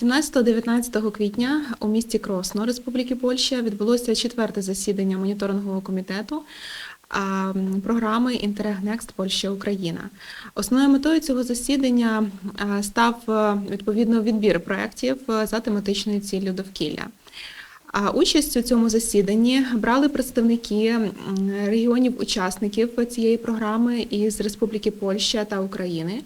17-19 квітня у місті Кросно Республіки Польща відбулося четверте засідання моніторингового комітету програми Next Польща Україна. Основною метою цього засідання став е, відповідно відбір проєктів е, за тематичною ціллю довкілля. А участь у цьому засіданні брали представники регіонів-учасників цієї програми із Республіки Польща та України.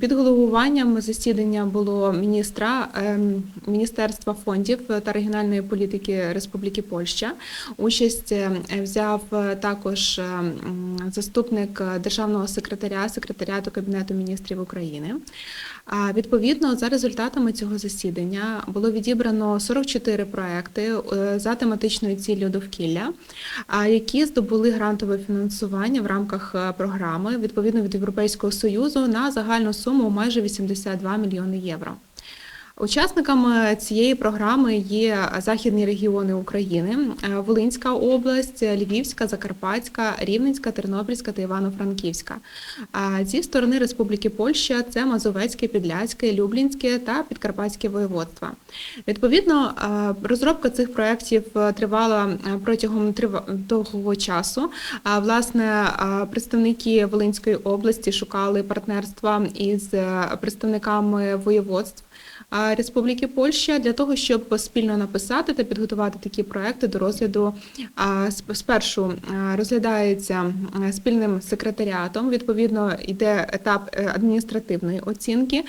Під головуванням засідання було міністра ем, Міністерства фондів та регіональної політики Республіки Польща. Участь е, взяв е, також е, заступник державного секретаря секретаріату Кабінету міністрів України. Відповідно, за результатами цього засідання було відібрано 44 проекти е, за тематичною ціллю довкілля, які здобули грантове фінансування в рамках е, програми відповідно від Європейського союзу на загальну суму майже 82 мільйони євро. Учасниками цієї програми є західні регіони України: е, Волинська область, Львівська, Закарпатська, Рівненська, Тернопільська та Івано-Франківська. Зі сторони Республіки Польща це Мазовецьке, Підляське, Люблінське та Підкарпатське воєводства. Відповідно, е, розробка цих проєктів е, тривала протягом довгого часу. Власне, представники Волинської області шукали партнерства із представниками воєводств. Республіки Польща для того, щоб спільно написати та підготувати такі проекти до розгляду. Спершу розглядається спільним секретаріатом. Відповідно, йде етап е, адміністративної оцінки,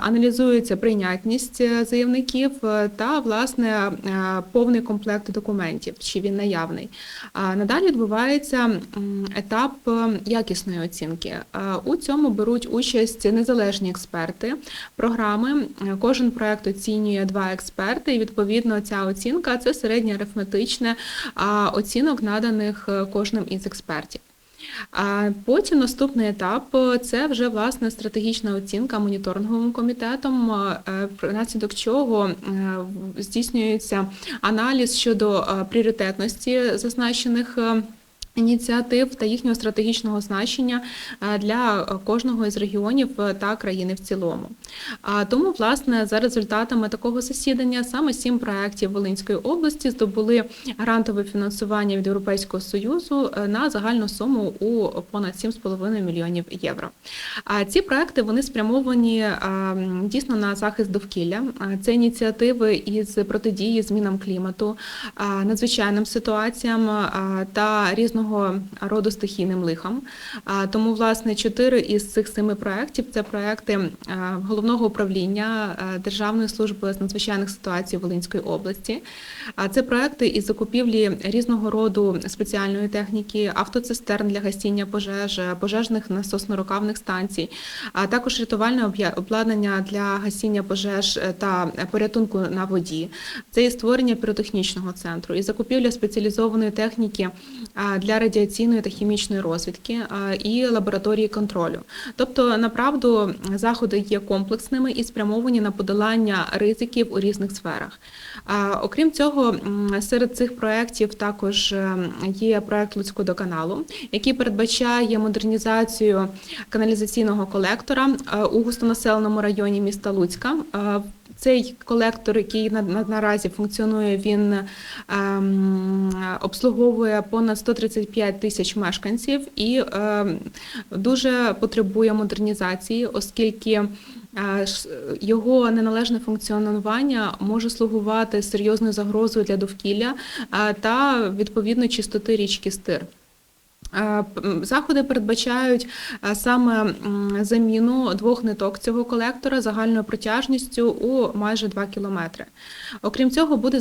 аналізується прийнятність е, заявників е, та власне повний комплект документів, чи він наявний. Надалі відбувається етап якісної оцінки. У цьому беруть участь незалежні експерти програми. Кожен проект оцінює два експерти, і відповідно ця оцінка це середнє арифметичне оцінок, наданих е, кожним із експертів. А потім наступний етап е, це вже власне стратегічна оцінка моніторинговим комітетом, е, внаслідок чого здійснюється аналіз щодо пріоритетності зазначених. Ініціатив та їхнього стратегічного значення е, для е, кожного із регіонів е, та країни в цілому. Тому, власне, за результатами такого засідання саме сім проєктів Волинської області здобули грантове фінансування від Європейського союзу на загальну суму у понад 7,5 мільйонів євро. А ці проекти вони спрямовані дійсно на захист довкілля. Це ініціативи із протидії змінам клімату, надзвичайним ситуаціям та різного роду стихійним лихам. А, Тому, власне, чотири із цих семи проєктів це проекти головного управління Державної служби з надзвичайних ситуацій Волинської області. Це проекти із закупівлі різного роду спеціальної техніки, автоцистерн для гасіння пожеж, пожежних насосно-рукавних станцій, а також рятувальне обладнання для гасіння пожеж е, та порятунку на воді. Це і створення піротехнічного центру, і закупівля спеціалізованої техніки для радіаційної та хімічної розвідки і лабораторії контролю. Тобто, направду, заходи є комплексними і спрямовані на подолання ризиків у різних сферах. Окрім цього, серед цих проєктів також е, є проєкт Луцькодоканалу, який передбачає модернізацію каналізаційного колектора е, у густонаселеному районі міста Луцька. Цей колектор, який на, на, наразі функціонує, він ем, обслуговує понад 135 тисяч мешканців і ем, дуже потребує модернізації, оскільки е, його неналежне функціонування може слугувати серйозною загрозою для довкілля е, та відповідно чистоти річки Стир. Е, Заходи передбачають е, саме заміну двох ниток цього колектора загальною протяжністю у майже 2 кілометри. Окрім цього, буде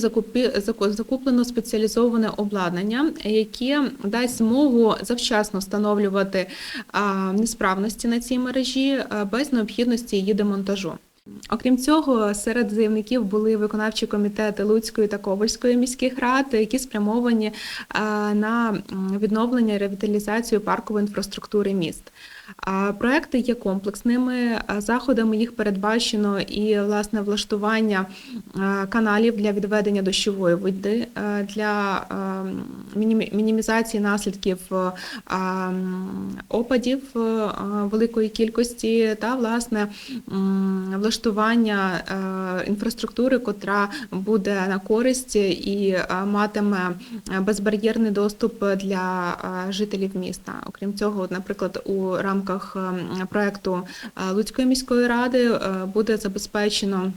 закуплено спеціалізоване обладнання, яке дасть змогу завчасно встановлювати несправності на цій мережі е, без необхідності її демонтажу. Окрім цього, серед заявників були виконавчі комітети Луцької та Ковальської міських рад, які спрямовані е, на відновлення і ревіталізацію паркової інфраструктури міст. Проекти є комплексними, заходами їх передбачено і власне влаштування каналів для відведення дощової води для мінімізації наслідків опадів великої кількості та власне влаштування інфраструктури, котра буде на користь і е, матиме безбар'єрний доступ для е, жителів міста. Окрім цього, наприклад, у рамках е, проекту е, Луцької міської ради е, буде забезпечено.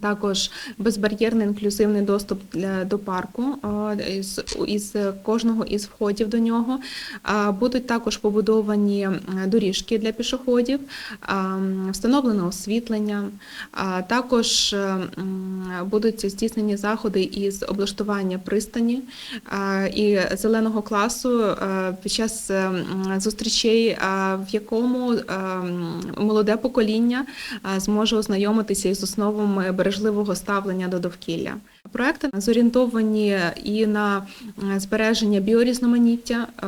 Також безбар'єрний інклюзивний доступ для до парку із, із кожного із входів до нього. Будуть також побудовані доріжки для пішоходів, встановлено освітлення. Також е, будуть здійснені заходи із облаштування пристані і зеленого класу е, під час е, зустрічей, в якому молоде покоління зможе ознайомитися із основами бережливого ставлення до довкілля. Проекти зорієнтовані і на е, збереження біорізноманіття. Е,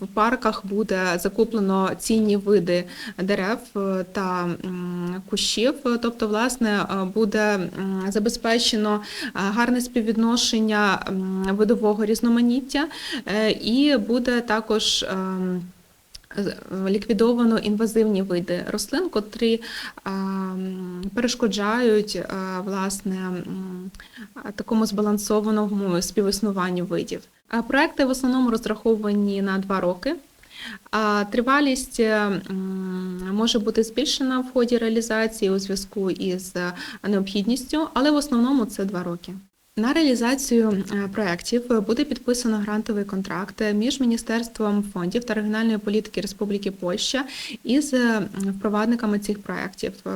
В парках буде закуплено цінні види дерев е, та м, кущів.Тобто, власне, буде забезпечено гарне співвідношення видового різноманіття і буде також. Ліквідовано інвазивні види рослин, котрі перешкоджають власне такому збалансованому співіснуванню видів. Проекти в основному розраховані на два роки. Тривалість е, може бути збільшена в ході реалізації у зв'язку із е, необхідністю, але в основному це два роки. На реалізацію е, проєктів буде підписано грантовий контракт між Міністерством фондів та регіональної політики Республіки Польща із е, впровадниками цих проєктів. Е,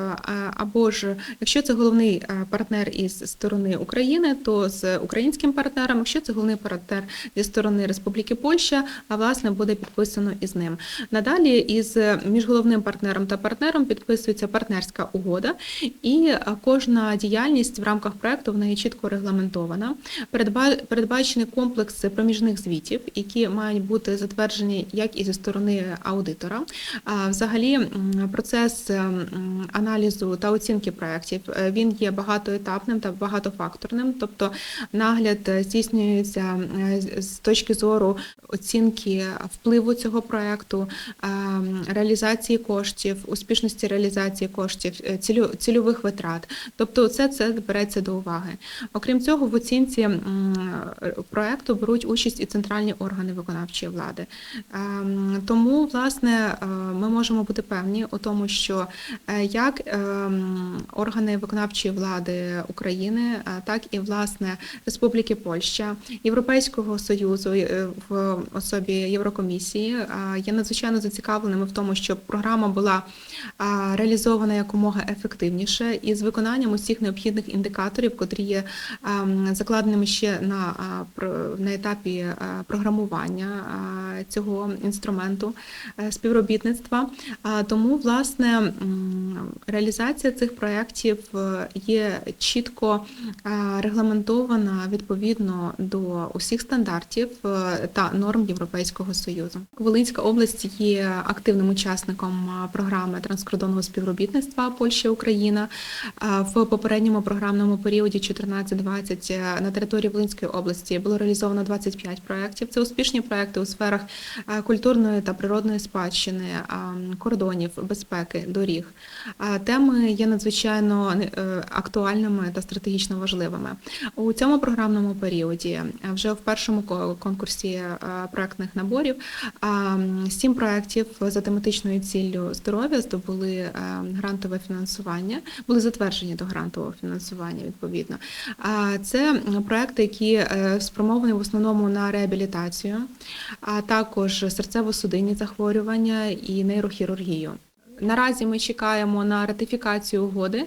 Або ж, якщо це головний е, партнер із сторони України, то з українським партнером, якщо це головний партнер зі сторони Республіки Польща, а власне буде підписано із ним. Надалі із е, між головним партнером та партнером підписується партнерська угода, і е, кожна діяльність в рамках проекту в неї чітко регламентована. Передба- Передбачений комплекс проміжних звітів, які мають бути затверджені як і зі сторони аудитора. Взагалі, процес аналізу та оцінки проєктів е, він є багатоетапним та багатофакторним, тобто нагляд е, здійснюється е, з- точки зору оцінки впливу цього проєкту, е, реалізації коштів, успішності реалізації коштів, цільових витрат. Тобто, це це береться до уваги. Окрім цього, в оцінці проекту беруть участь і центральні органи виконавчої влади. Ем, Тому, власне, е, ми можемо бути певні у тому, що е, як ем, органи виконавчої влади України, е, так і власне Республіки Польща, Європейського союзу в особі Єврокомісії є надзвичайно зацікавленими в тому, щоб програма була реалізована якомога ефективніше і з виконанням усіх необхідних індикаторів, котрі є ем, закладеними ще на, на етапі програмування цього інструменту е, співробітництва. Тому, власне, реалізація цих проєктів е, є чітко е, регламентована відповідно до усіх стандартів е, та норм Європейського союзу. Волинська область є активним учасником програми транскордонного співробітництва Польща Україна. В попередньому програмному періоді 14-20 е, на території Волинської області було реалізовано 25 проєктів. Це успішні проєкти у сферах е, культурної та природної спадщини, кордонів, безпеки, доріг. Теми є надзвичайно е, актуальними та стратегічно важливими. У цьому програмному періоді вже в першому конкурсі проектних наборів сім проєктів за тематичною ціллю здоров'я здобули грантове фінансування, були затверджені до грантового фінансування відповідно. Це проекти, які е, спрямовані в основному на реабілітацію, а також серцево-судинні захворювання і нейрохірургію. Наразі ми чекаємо на ратифікацію угоди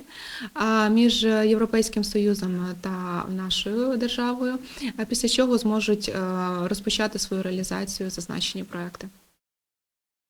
між Європейським Союзом та нашою державою, після чого зможуть е, розпочати свою реалізацію зазначені проекти.